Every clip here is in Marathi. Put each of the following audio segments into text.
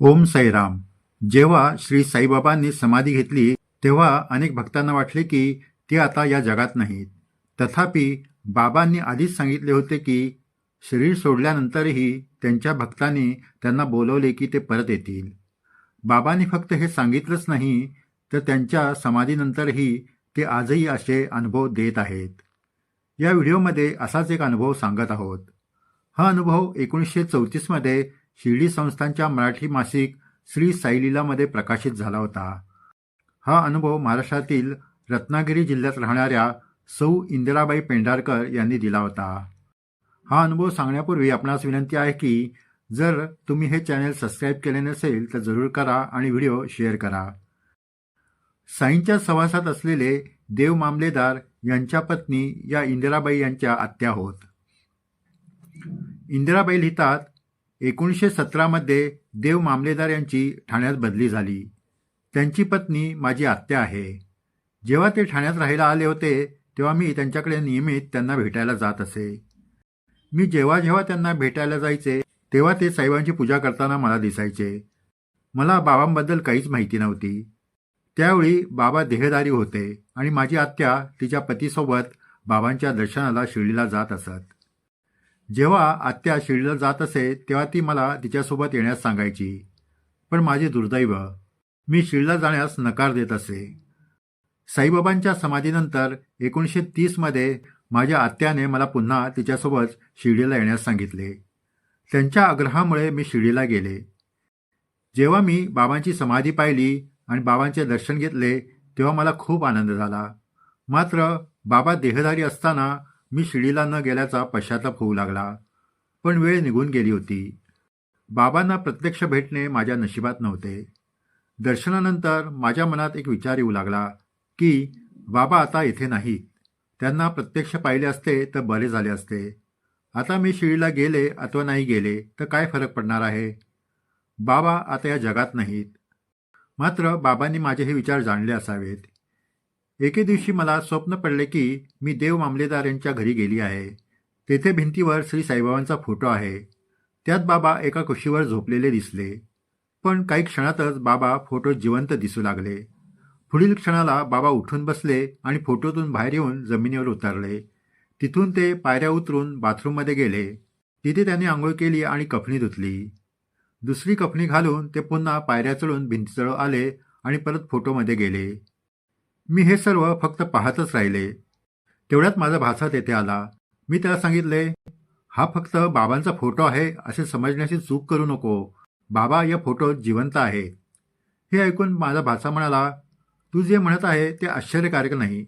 ओम साईराम. जेव्हा श्री साईबाबांनी समाधी घेतली तेव्हा अनेक भक्तांना वाटले की ते आता या जगात नाहीत. तथापि बाबांनी आधीच सांगितले होते की शरीर सोडल्यानंतरही त्यांच्या भक्तांनी त्यांना बोलवले की ते परत येतील. बाबांनी फक्त हे सांगितलंच नाही तर त्यांच्या समाधीनंतरही ते आजही असे अनुभव देत आहेत. या व्हिडिओमध्ये असाच एक अनुभव सांगत आहोत. हा अनुभव एकोणीसशे चौतीसमध्ये शिर्डी संस्थांच्या मराठी मासिक श्री साईलीलामध्ये प्रकाशित झाला होता. हा अनुभव महाराष्ट्रातील रत्नागिरी जिल्ह्यात राहणाऱ्या सौ इंदिराबाई पेंढारकर यांनी दिला होता. हा अनुभव सांगण्यापूर्वी आपणास विनंती आहे की जर तुम्ही हे चॅनल सबस्क्राईब केले नसेल तर जरूर करा आणि व्हिडिओ शेअर करा. साईंच्या सहवासात असलेले देव मामलेदार यांच्या पत्नी या इंदिराबाई यांच्या आत्या होत. इंदिराबाई लिहितात एकोणीसशे सतरामध्ये देव मामलेदार यांची ठाण्यात बदली झाली. त्यांची पत्नी माझी आत्या आहे. जेव्हा ते ठाण्यात राहायला आले होते तेव्हा मी त्यांच्याकडे नियमित त्यांना भेटायला जात असे. मी जेव्हा जेव्हा त्यांना भेटायला जायचे तेव्हा ते साईबांची पूजा करताना मला दिसायचे. मला बाबांबद्दल काहीच माहिती नव्हती. त्यावेळी बाबा देहदारी होते आणि माझी आत्या तिच्या पतीसोबत बाबांच्या दर्शनाला शिर्डीला जात असत. जेव्हा आत्या शिर्डीला जात असे तेव्हा ती मला तिच्यासोबत येण्यास सांगायची. पण माझे दुर्दैव मी शिर्डीला जाण्यास नकार देत असे. साईबाबांच्या समाधीनंतर एकोणीसशे तीसमध्ये माझ्या आत्याने मला पुन्हा तिच्यासोबत शिर्डीला येण्यास सांगितले. त्यांच्या आग्रहामुळे मी शिर्डीला गेले. जेव्हा मी बाबांची समाधी पाहिली आणि बाबांचे दर्शन घेतले तेव्हा मला खूप आनंद झाला. मात्र बाबा देहधारी असताना मी शिडीला न गेल्याचा पश्चाताप होऊ लागला. पण वेळ निघून गेली होती. बाबांना प्रत्यक्ष भेटणे माझ्या नशिबात नव्हते. दर्शनानंतर माझ्या मनात एक विचार येऊ लागला की बाबा आता इथे नाहीत. त्यांना प्रत्यक्ष पाहिले असते तर बरे झाले असते. आता मी शिडीला गेले अथवा नाही गेले तर काय फरक पडणार आहे? बाबा आता या जगात नाहीत. मात्र बाबांनी माझे हे विचार जाणले असावेत. एके दिवशी मला स्वप्न पडले की मी देव मामलेदार यांच्या घरी गेली आहे. तेथे भिंतीवर श्री साईबाबांचा फोटो आहे. त्यात बाबा एका कुशीवर झोपलेले दिसले. पण काही क्षणातच बाबा फोटो जिवंत दिसू लागले. पुढील क्षणाला बाबा उठून बसले आणि फोटोतून बाहेर येऊन जमिनीवर उतरले. तिथून ते पायऱ्या उतरून बाथरूममध्ये गेले. तिथे त्यांनी आंघोळ केली आणि कफनी धुतली. दुसरी कफनी घालून ते पुन्हा पायऱ्या चढून भिंतीजवळ आले आणि परत फोटोमध्ये गेले. मी हे सर्व फक्त पाहतच राहिले. तेवढ्यात माझा भाचा तेथे आला. मी त्याला सांगितले हा फक्त बाबांचा फोटो आहे असे समजण्याची चूक करू नको. बाबा या फोटोत जिवंत आहे. हे ऐकून माझा भाचा म्हणाला तू जे म्हणत आहे ते आश्चर्यकारक नाही.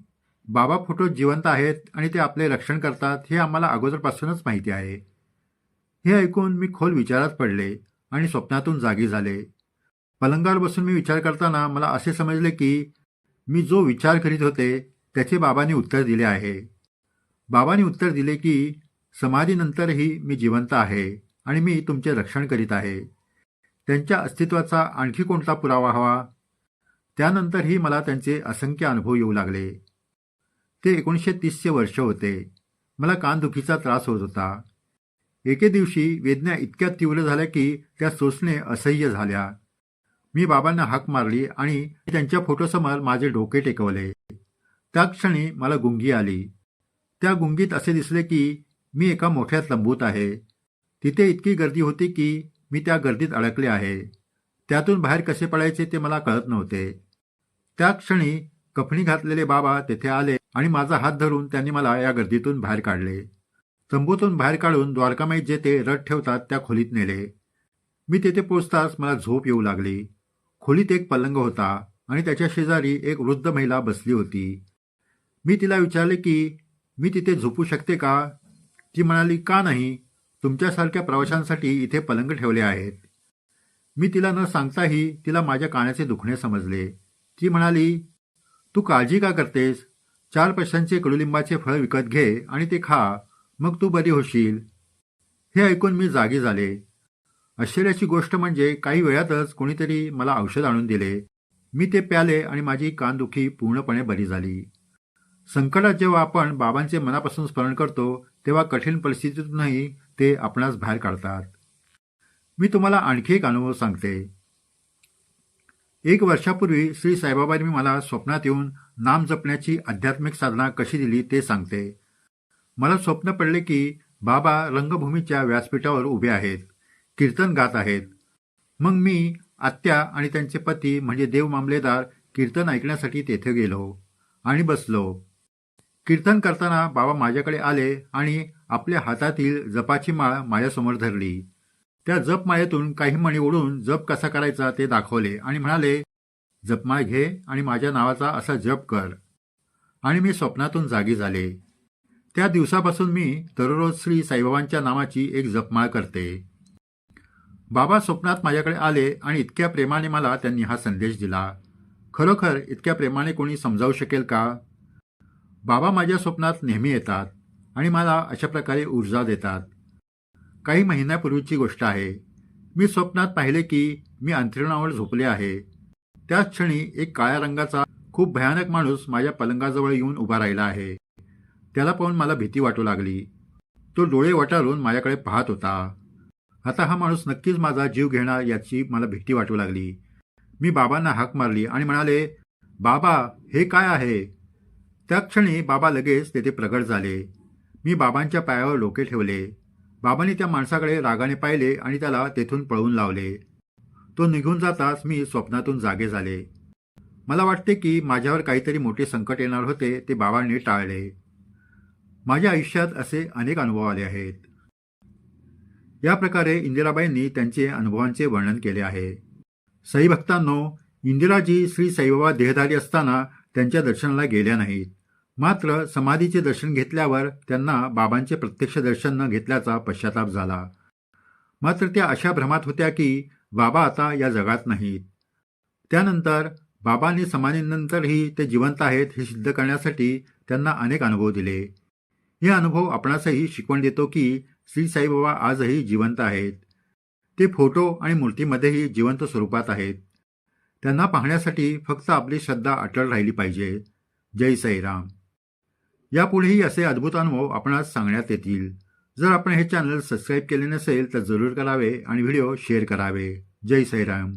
बाबा फोटो जिवंत आहेत आणि ते आपले रक्षण करतात हे आम्हाला अगोदरपासूनच माहिती आहे. हे ऐकून मी खोल विचारात पडले आणि स्वप्नातून जागी झाले. पलंगावर बसून मी विचार करताना मला असे समजले की मी जो विचार करीत होते त्याचे बाबांनी उत्तर दिले आहे. बाबांनी उत्तर दिले की समाधीनंतरही मी जिवंत आहे आणि मी तुमचे रक्षण करीत आहे. त्यांच्या अस्तित्वाचा आणखी कोणता पुरावा हवा? त्यानंतरही मला त्यांचे असंख्य अनुभव येऊ लागले. ते एकोणीसशे तीसचे वर्ष होते. मला कानदुखीचा त्रास होत होता. एके दिवशी वेदना इतक्या तीव्र झाल्या की त्या सोसणे असह्य झाल्या. मी बाबांना हाक मारली आणि त्यांच्या फोटोसमोर माझे डोके टेकवले. त्या क्षणी मला गुंगी आली. त्या गुंगीत असे दिसले की मी एका मोठ्या तंबूत आहे. तिथे इतकी गर्दी होती की मी त्या गर्दीत अडकले आहे. त्यातून बाहेर कसे पडायचे ते मला कळत नव्हते. त्या क्षणी कफणी घातलेले बाबा तेथे आले आणि माझा हात धरून त्यांनी मला या गर्दीतून बाहेर काढले. तंबूतून बाहेर काढून द्वारकामाईत जे ते रथ ठेवतात त्या खोलीत नेले. मी तेथे पोचताच मला झोप येऊ लागली. खोलीत एक पलंग होता आणि त्याच्या शेजारी एक वृद्ध महिला बसली होती. मी तिला विचारले की मी तिथे झोपू शकते का? ती म्हणाली का नाही? तुमच्यासारख्या प्रवाशांसाठी इथे पलंग ठेवले आहेत. मी तिला न सांगताही तिला माझ्या कानाचे दुखणे समजले. ती म्हणाली तू काळजी का करतेस? चार पैशांचे कडुलिंबाचे फळ विकत घे आणि ते खा. मग तू बरी होशील. हे ऐकून मी जागी झाले. आश्चर्याची गोष्ट म्हणजे काही वेळातच कोणीतरी मला औषध आणून दिले. मी ते प्याले आणि माझी कानदुखी पूर्णपणे बरी झाली. संकटात जेव्हा आपण बाबांचे मनापासून स्मरण करतो तेव्हा कठीण परिस्थितीतूनही ते आपणास बाहेर काढतात. मी तुम्हाला आणखी एक अनुभव सांगते. एक वर्षापूर्वी श्री साईबाबांनी मला स्वप्नात येऊन नाम जपण्याची आध्यात्मिक साधना कशी दिली ते सांगते. मला स्वप्न पडले की बाबा रंगभूमीच्या व्यासपीठावर उभे आहेत. कीर्तन गात आहेत. मग मी आत्या आणि त्यांचे पती म्हणजे देव मामलेदार कीर्तन ऐकण्यासाठी तेथे गेलो आणि बसलो. कीर्तन करताना बाबा माझ्याकडे आले आणि आपल्या हातातील जपाची माळ माझ्यासमोर धरली. त्या जपमाळेतून काही मणी ओढून जप कसा करायचा ते दाखवले आणि म्हणाले जपमाळ घे आणि माझ्या नावाचा असा जप कर. आणि मी स्वप्नातून जागी झाले. त्या दिवसापासून मी दररोज श्री साईबाबांच्या नावाची एक जपमाळ करते. बाबा स्वप्नात माझ्याकडे आले आणि इतक्या प्रेमाने मला त्यांनी हा संदेश दिला. खरोखर इतक्या प्रेमाने कोणी समजावू शकेल का? बाबा माझ्या स्वप्नात नेहमी येतात आणि मला अशा प्रकारे ऊर्जा देतात. काही महिन्यापूर्वीची गोष्ट आहे. मी स्वप्नात पाहिले की मी अंथरुणावर झोपले आहे. त्याच क्षणी एक काळ्या रंगाचा खूप भयानक माणूस माझ्या पलंगाजवळ येऊन उभा राहिला आहे. त्याला पाहून मला भीती वाटू लागली. तो डोळे वटारून माझ्याकडे पाहत होता. आता हा माणूस नक्कीच माझा जीव घेणार याची मला भीती वाटू लागली. मी बाबांना हाक मारली आणि म्हणाले बाबा हे काय आहे? त्या क्षणी बाबा लगेच तेथे प्रगट झाले. मी बाबांच्या पायावर डोके ठेवले. बाबांनी त्या माणसाकडे रागाने पाहिले आणि त्याला तेथून पळवून लावले. तो निघून जाताच मी स्वप्नातून जागे झाले. मला वाटते की माझ्यावर काहीतरी मोठे संकट येणार होते ते बाबांनी टाळले. माझ्या आयुष्यात असे अनेक अनुभव आले आहेत. या प्रकारे इंदिराबाईंनी त्यांचे अनुभवांचे वर्णन केले आहे. साई भक्तांनो इंदिराजी श्री साईबाबा देहधारी असताना त्यांच्या दर्शनाला गेल्या नाहीत. मात्र समाधीचे दर्शन घेतल्यावर त्यांना बाबांचे प्रत्यक्ष दर्शन न घेतल्याचा पश्चाताप झाला. मात्र त्या अशा भ्रमात होत्या की बाबा आता या जगात नाहीत. त्यानंतर बाबांनी समाधीनंतरही ते जिवंत आहेत हे सिद्ध करण्यासाठी त्यांना अनेक अनुभव दिले. हे अनुभव आपणासही शिकवण देतो की श्री साईबाबा आजही जिवंत आहेत. ते फोटो आणि मूर्तीमध्येही जिवंत स्वरूपात आहेत. त्यांना पाहण्यासाठी फक्त आपली श्रद्धा अटळ राहिली पाहिजे. जय साईराम यापुढेही असे अद्भुत अनुभव आपणास सांगण्यात येतील. जर आपण हे चॅनल सबस्क्राईब केले नसेल तर जरूर करावे आणि व्हिडिओ शेअर करावे. जय साईराम